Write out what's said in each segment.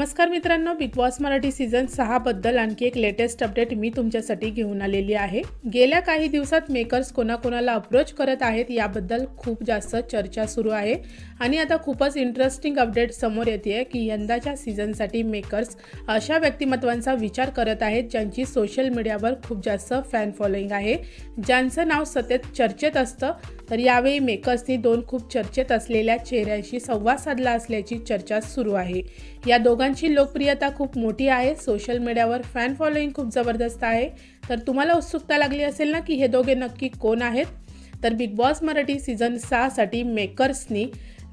नमस्कार मित्रांनो big boss Marathi season सहाबद्दल आणखी एक लेटेस्ट अपडेट मी तुमच्यासाठी घेऊन आलेली आहे. गेल्या काही दिवसात मेकर्स कोणाकोणाला अप्रोच करत आहेत याबद्दल खूप जास्त चर्चा सुरू आहे. आणि आता खूपच इंटरेस्टिंग अपडेट समोर येते आहे की यंदाच्या सीझनसाठी मेकर्स अशा व्यक्तिमत्वांचा विचार करत आहेत ज्यांची सोशल मीडियावर खूप जास्त फॅन फॉलोईंग आहे. ज्यांचं नाव सतत चर्चेत असतं तर यावेळी मेकर्सनी दोन खूप चर्चेत असलेल्या चेहऱ्याशी संवाद साधला असल्याची चर्चा सुरू आहे. या दोघांची लोकप्रियता खूप मोठी आहे. सोशल मीडियावर फॅन फॉलोईंग खूप जबरदस्त आहे. तर तुम्हाला उत्सुकता लागली असेल ना की हे दोघे नक्की कोण आहेत? तर बिग बॉस मराठी सीझन सहासाठी मेकर्सनी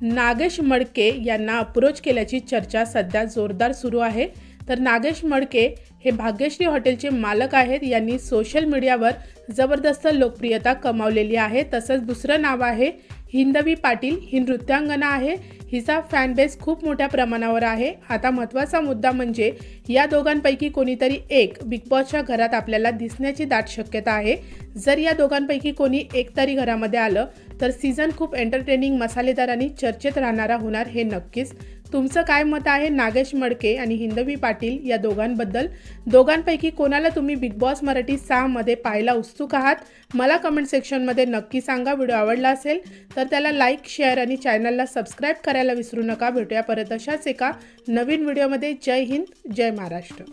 नागेश मडके यांना अप्रोच केल्याची चर्चा सध्या जोरदार सुरू आहे. तर नागेश मडके हे भाग्यश्री हॉटेलचे मालक आहेत. यांनी सोशल मीडियावर जबरदस्त लोकप्रियता कमावलेली आहे. तसंच दुसरं नाव आहे हिंदवी पाटील ही नृत्यांगना आहे. हिचा फॅनबेस खूप मोठ्या प्रमाणावर आहे. आता महत्त्वाचा मुद्दा म्हणजे या दोघांपैकी कोणीतरी एक बिग बॉसच्या घरात आपल्याला दिसण्याची दाट शक्यता आहे. जर या दोघांपैकी कोणी एक तरी घरामध्ये आलं तर सीझन खूप एंटरटेनिंग मसालेदार आणि चर्चेत राहणारा होणार हे नक्कीच. तुमचं काय मत आहे? नागेश मडके आणि हिंदवी पाटील या दोघांबद्दल. दोघांपैकी कोणाला तुम्ही बिग बॉस मराठी सहामध्ये पाहायला उत्सुक आहात? मला कमेंट सेक्शनमध्ये नक्की सांगा. व्हिडिओ आवडला असेल तर त्याला लाईक शेअर आणि चॅनलला सबस्क्राईब करायला विसरू नका. भेटूया परत अशाच एका नवीन व्हिडिओमध्ये. जय हिंद जय महाराष्ट्र.